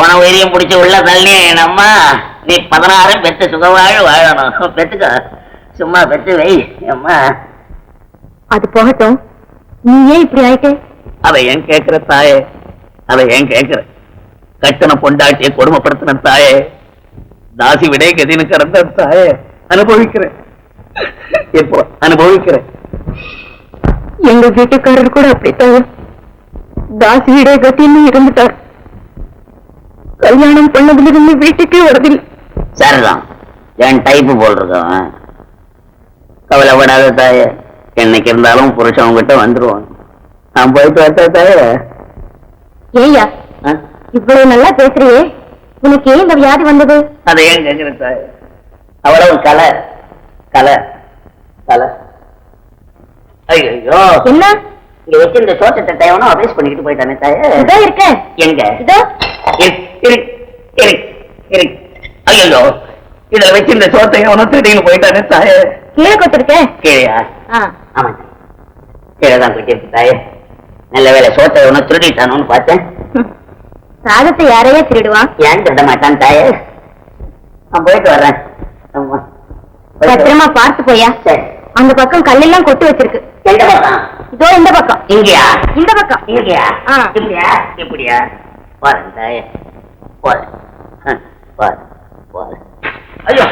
போன உயிரியம் பிடிச்சி உள்ள தள்ளி அம்மா நீ பதினாறும் பெத்து சுகவாழ வாழணும். பெத்துக்க. சும்மா பெத்து வை அம்மா. அது போகட்டும். நீ ஏன் இப்படி ஆயிட்டே அதை ஏன் கேக்குற தாயே? அதை ஏன் கேக்குற கட்டண பொண்டாட்டியை கொடுமைப்படுத்தின தாயே. தாசி விடை கதின்னு கிடந்த தாயே. அனுபவிக்கிறேன். இப்போ அனுபவிக்கிறேன். எங்க வீட்டுக்காரர் கூட அப்படித்தான். தாசி வீடே கத்தின்னு இருந்துட்டார். கல்யாணம் பண்ணதிலிருந்து வீட்டுக்கே வரதில்லை சரிதான். என் டைப்பு போல் இருக்கவன் கவலைப்படாத தாயே. என்னைக்கு இருந்தாலும் புருஷன் கிட்ட வந்துருவான். நான் போயிட்டு வந்த தாயே? ஏய்யா ஆ? இவ்வளவு நல்லா பேசுறியே. உனக்கு ஏன் இந்த வியாதி வந்தது? அதை ஏன் கேட்கிற தாயே? அவ்வளவு கலை. கலை. கலை. ஐயோ என்ன? இங்க வச்சு இந்த தோட்டத்தை தேவனும் அபேஸ் பண்ணிக்கிட்டு போயிட்டானே தாயே? இதோ இருக்க எங்க? இதோ. ஐயோ இதுல வச்சு இந்த சோத்தை எவனும் திருடின்னு போயிட்டானே தாயே. கீழே கொத்திருக்க கீழையா. ஆமா கீழே தான் தாயே. நல்ல வேலை சோத்தை எவனோ திருடிட்டானோன்னு பார்த்தேன். சாதத்தை யாரையே திருடுவான். ஏன் திருட மாட்டான் தாயே? நான் போயிட்டு வர்றேன். பத்திரமா. பார்த்து போயா. அந்த பக்கம் கல்லெல்லாம் கொட்டு வச்சிருக்கு. எந்த பக்கம்? இதோ இந்த பக்கம். இங்கயா? இந்த பக்கம். இங்கயா? ஆ. இப்படியா? போறேன் தாயே. పోలే పోలే పోలే అయ్యో